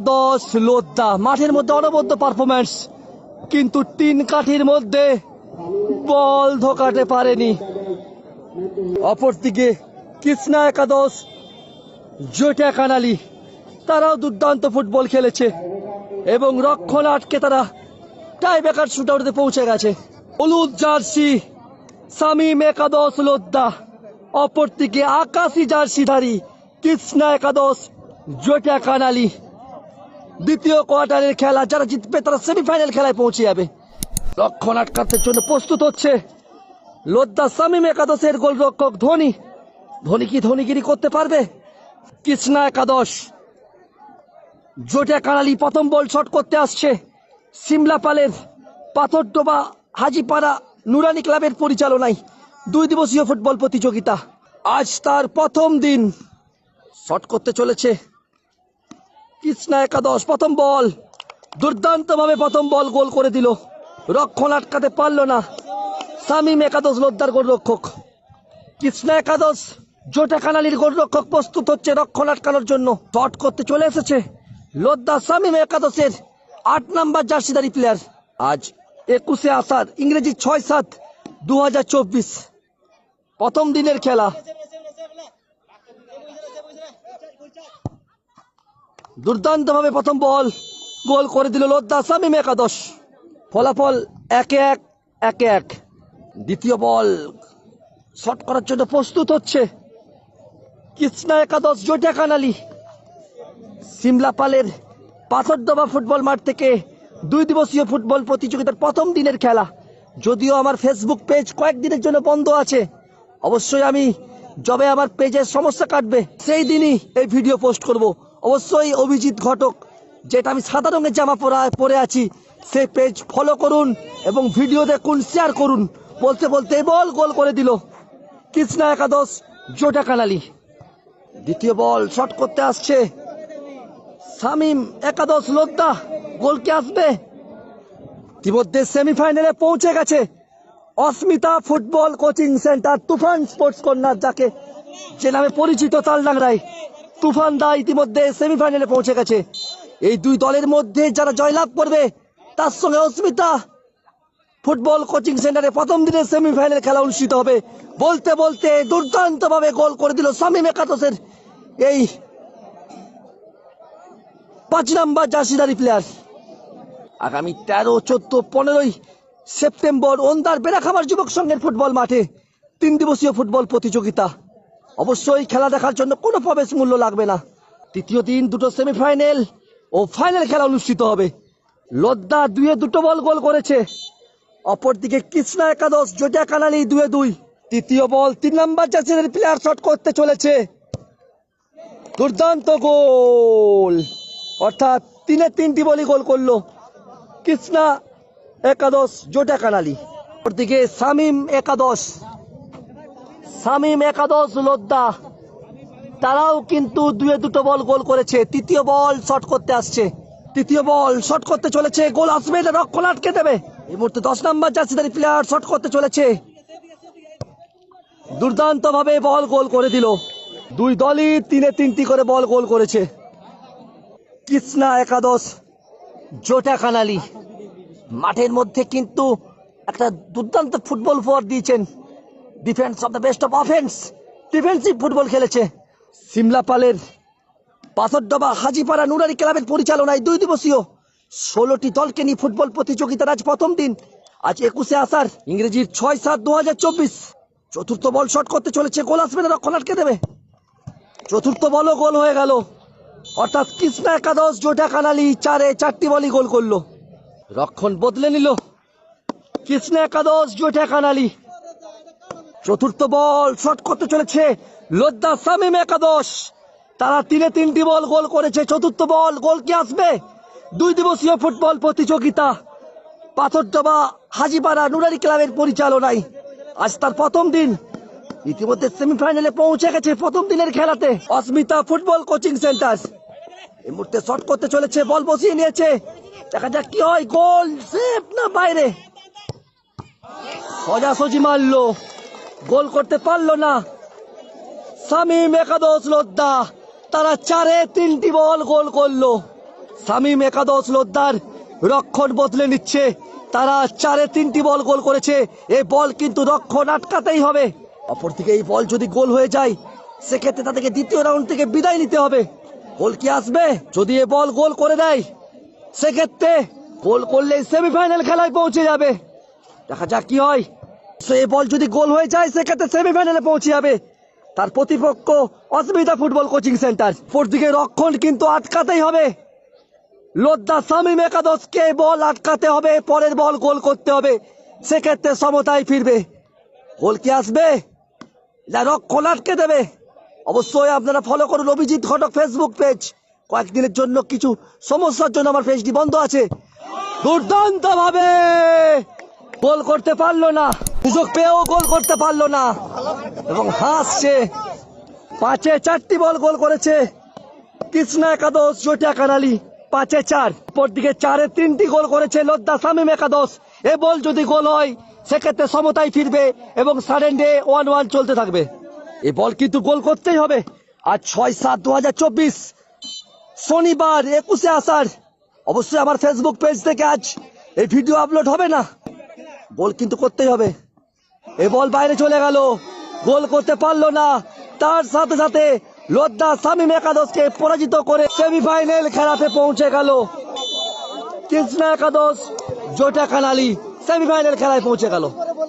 একাদশ লোদ্দা মাঠের মধ্যে অনবদ্য পারফরম্যান্স কিন্তু তিন কাঠির মধ্যে বল ধোকাতে পারেনি। অপরদিকে কৃষ্ণা একাদশ, জোটা কানালি, তারাও দুর্দান্ত ফুটবল খেলেছে এবং রক্ষণ আটকে তারা টাই বেকার শুট আউটে পৌঁছে গেছে। হলুদ জার্সি, সামিম একাদশ লোদ্দা অপরদিকে আকাশি জার্সিধারী কৃষ্ণা একাদশ, জোটা কানালি। দ্বিতীয় কোয়ার্টারের খেলা, যারা জিতবে তারা সেমিফাইনাল খেলায় পৌঁছে যাবে। লক্ষণ আটকাতে জন্য প্রস্তুত হচ্ছে লোদ্দা সামিম একাদশের গোলরক্ষক ধোনি। ধোনি কি ধোনিগিরি করতে পারবে? কৃষ্ণা একাদশ। জোটে কানালি প্রথম বল শট করতে আসছে। সিমলা পালের পাথরডোবা হাজিপাড়া নুরানি ক্লাবের পরিচালনায় দুই দিবসীয় ফুটবল প্রতিযোগিতা। আজ তার প্রথম দিন। শট করতে চলেছে কৃষ্ণা একাদশ, প্রথম বল। দুর্দান্তভাবে প্রথম বল গোল করে দিল। রক্ষণ আটকাতে পারল না। সামিম একাদশ লোদ্দার গোলরক্ষক। কৃষ্ণা একাদশ, জোটা কানালির গোলরক্ষক প্রস্তুত হচ্ছে রক্ষণ আটকানোর জন্য। শট করতে চলে এসেছে। লোদ্দা সামিম একাদশের আট নাম্বার জার্সিদারি প্লেয়ার আজ একুশে আষাঢ়, ইংরেজি ছয় সাত দু প্রথম দিনের খেলা। দুর্দান্তভাবে প্রথম বল। গোল করে দিল লোদ্দা সামিম একাদশ। ফলাফল একে এক একে এক। দ্বিতীয় বল। শট করার জন্য প্রস্তুত হচ্ছে কৃষ্ণা একাদশ জোটা কানালি। সিমলা পালের পাথরডোবা ফুটবল মাঠ থেকে দুই দিবসীয় ফুটবল প্রতিযোগিতার প্রথম দিনের খেলা। যদিও আমার ফেসবুক পেজ কয়েকদিনের জন্য বন্ধ আছে, অবশ্যই আমি যবে আমার পেজের সমস্যা কাটবে, সেই দিনই এই ভিডিও পোস্ট করব। অবশ্যই অভিজিৎ ঘটক, যেটা আমি সাদা রঙের জামা পরা, পরে আছি, সেই পেজ ফলো করুন এবং ভিডিও দেখুন শেয়ার করুন। বলতে বলতে বল গোল করে দিল। কৃষ্ণা একাদশ, জোটা কানালি দ্বিতীয় বল শট করতে আসছে। সামিম একাদশ লোদ্দা গোল কে আসবে? ইতিমধ্যে সেমিফাইনালে পৌঁছে গেছে। Asmita football coaching centre Tufan sports corner যাকে, যে নামে পরিচিত তালডাংরায়। তুফান দা ইতিমধ্যে সেমিফাইনালে পৌঁছে গেছে। এই দুই দলের মধ্যে যারা জয়লাভ করবে, তার সঙ্গে অস্মিতা ফুটবল কোচিং সেন্টারে প্রথম দিনের সেমিফাইনাল খেলা অনুষ্ঠিত হবে। বলতে বলতে দুর্দান্ত ভাবে গোল করে দিল সামিম একাদশের এই পাঁচ নাম্বার জার্সিদারি প্লেয়ার আগামী তেরো, চোদ্দ, পনেরোই সেপ্টেম্বর ওন্দার বেড়াখামার যুবক সংঘের ফুটবল মাঠে তিন দিবসীয় ফুটবল প্রতিযোগিতা। অবশ্যই খেলা দেখার জন্য কোনো প্রবেশ মূল্য লাগবে না। তৃতীয় দিন দুটো সেমিফাইনাল ও ফাইনাল খেলা অনুষ্ঠিত হবে। লদ্দা দুয়ে দুটো বল গোল করেছে। অপরদিকে কৃষ্ণা একাদশ জোটা কানালি দুয়ে দুই। তৃতীয় বল তিন নম্বর জার্সিদের প্লেয়ার শট করতে চলেছে। দুর্দান্ত গোল। অর্থাৎ তিনে তিনটি বলই গোল করল কৃষ্ণা একাদশ জোটা কানালি। অপরদিকে সামিম একাদশ। সামিম একাদশ লোদ্দা। তারাও কিন্তু দুয়ে দুটো বল গোল করেছে। তৃতীয় বল শট করতে আসছে। তৃতীয় বল শট করতে চলেছে। গোল আসবে রক্ষণ আটকে দেবে? এই মুহূর্তে দশ নম্বর জার্সিদারি প্লেয়ার শট করতে চলেছে। দুর্দান্ত ভাবে বল গোল করে দিল। দুই দলই তিনে তিনটি করে বল গোল করেছে। কৃষ্ণা একাদশ, জোটা কানালি। মাঠের মধ্যে কিন্তু একটা দুর্দান্ত ফুটবল ফোয়ার দিয়েছেন। Defence of the best of offence defensive football খেলেছে। সিমলা পালের পাথরডোবা হাজিপাড়া নুরারি ক্লাবের পরিচালনায় দুই দিবসীয় ষোলোটি দলকে নিয়ে ফুটবল প্রতিযোগিতার আজ প্রথম দিন। আজ একুশে আসার ইংরেজির ছয় সাত দু হাজার চব্বিশ। চতুর্থ বল শট করতে চলেছে গোল আসবে না রক্ষণ আটকে দেবে। চতুর্থ বলও গোল হয়ে গেল। অর্থাৎ কৃষ্ণা একাদশ, জোটা কানালি চারে চারটি বলই গোল করল। রক্ষণ বদলে নিল। কৃষ্ণা একাদশ, জোটা কানালি। চতুর্থ বল, শট করতে চলেছে লোদ্দা সামিম একাদশ। তারা তিনে তিনটি বল, গোল করেছে। চতুর্থ বল, গোল কি আসবে? দুই দিবসীয় ফুটবল প্রতিযোগিতা। পাথরডোবা হাজিপাড়া নুরারি ক্লাবের পরিচালনায়। আজ তার প্রথম দিন। ইতিমধ্যে সেমিফাইনালে পৌঁছে গেছে প্রথম দিনের খেলাতে। Asmita football coaching centre. এই মুহূর্তে শট করতে চলেছে, বল বসিয়ে নিয়েছে। দেখা যাক কি হয়, গোল, সেফ না বাইরে? সোজাসুজি মারলো। গোল করতে পারল না। সামিম একাদশ লোদ্দা তারা চারে তিনটি বল গোল করল। সামিম একাদশ লোদ্দার রক্ষণ বদলে নিচ্ছে। তারা চারে তিনটি বল গোল করেছে। এই বল কিন্তু রক্ষণ আটকাতেই হবে। অপরদিকে এই বল যদি গোল হয়ে যায়, সেক্ষেত্রে তাদেরকে দ্বিতীয় রাউন্ড থেকে বিদায় নিতে হবে। গোল কি আসবে? যদি এ বল গোল করে দেয়, সেক্ষেত্রে গোল করলে সেমিফাইনাল খেলায় পৌঁছে যাবে। দেখা যাক কি হয়। এই বল যদি গোল হয়ে যায়, সেক্ষেত্রে সেমিফাইনালে পৌঁছে যাবে। তার প্রতিপক্ষ অসুবিধা ফুটবল কোচিং সেন্টার। দিকে রক্ষণ কিন্তু আটকাতেই হবে। লোদ্দা সামিম একাদশকে বল আটকাতে হবে, পরের বল গোল করতে হবে। সেক্ষেত্রে সমতায় ফিরবে। গোল কি আসবে? যা রক্ষণ আটকে দেবে। অবশ্যই আপনারা ফলো করুন অভিজিৎ ঘটক ফেসবুক পেজ কয়েকদিনের জন্য কিছু সমস্যার জন্য আমার পেজটি বন্ধ আছে। দুর্দান্ত ভাবে গোল করতে পারল না। সুযোগ পেয়েও গোল করতে পারল না। এবং হাসছে পাঁচে চারটি বল গোল করেছে। কৃষ্ণা একাদশ, জটিয়া কানালি পাঁচে চার। দিকে চারে তিনটি গোল করেছে লদ্দা সামিম একাদশ। এ বল যদি গোল হয়, সেক্ষেত্রে সমতায় ফিরবে এবং সাডেন্ডে ওয়ান ওয়ান চলতে থাকবে। এ বল কিন্তু গোল করতেই হবে। আর ছয় সাত দু হাজার চব্বিশ। শনিবার একুশে আষাঢ়। অবশ্যই আমার ফেসবুক পেজ থেকে আজ এই ভিডিও আপলোড হবে না। গোল কিন্তু করতেই হবে। এ বল বাইরে চলে গেল। গোল করতে পারল না। তার সাথে সাথে লোদ্দা সামিম একাদশকে পরাজিত করে সেমিফাইনাল খেলাতে পৌঁছে গেল। কৃষ্ণা একাদশ, জোটা কানালি সেমিফাইনাল খেলায় পৌঁছে গেল।